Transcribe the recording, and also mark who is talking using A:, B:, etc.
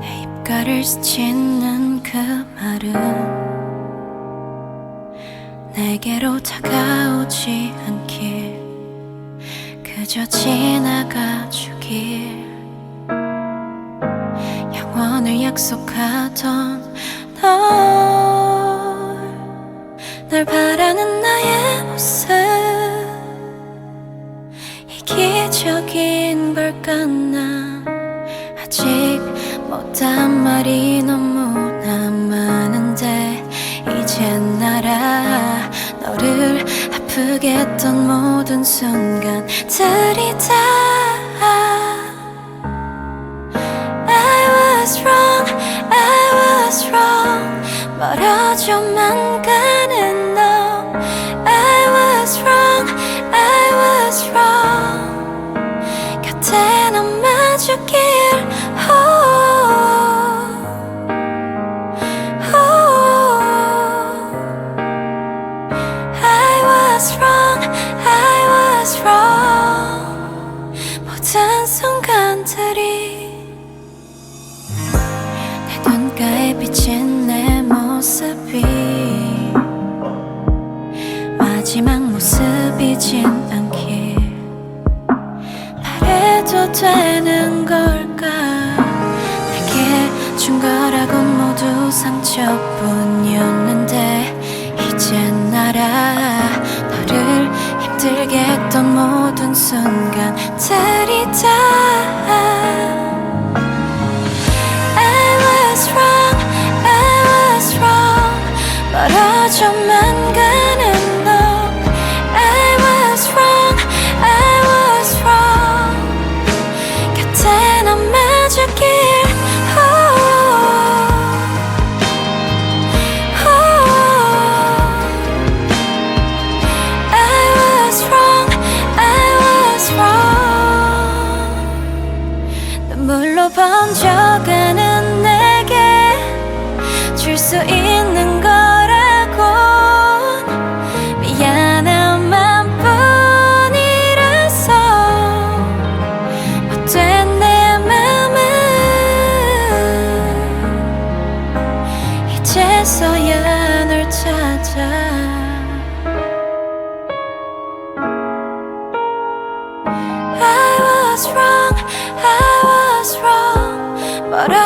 A: 내 입가를 스치는 그 말은 내게로 다가오지 않길 그저 지나가 주길 영원을 약속하던 널, 널 바라는 나의 모습 걸까 난 아직 못한 말이 너무나 많은데 이젠 알아 너를 아프게 했던 모든 순간들이 다. I was wrong, I was wrong. 멀어져만 가 곁에 넌 마주길. I was wrong, I was wrong. 순간들이 내 눈가에 비친 내 모습이 마지막 모습이진 않길 되는 걸까? 내게 준 거라곤 모두 상처뿐이었는데 이젠 알아 너를 힘들게 했던 모든 순간들이 다 번져가는 내게 줄 수 있는 거라곤 미안함만 뿐이라서 못된 내 맘은 이제서야 널 찾아 But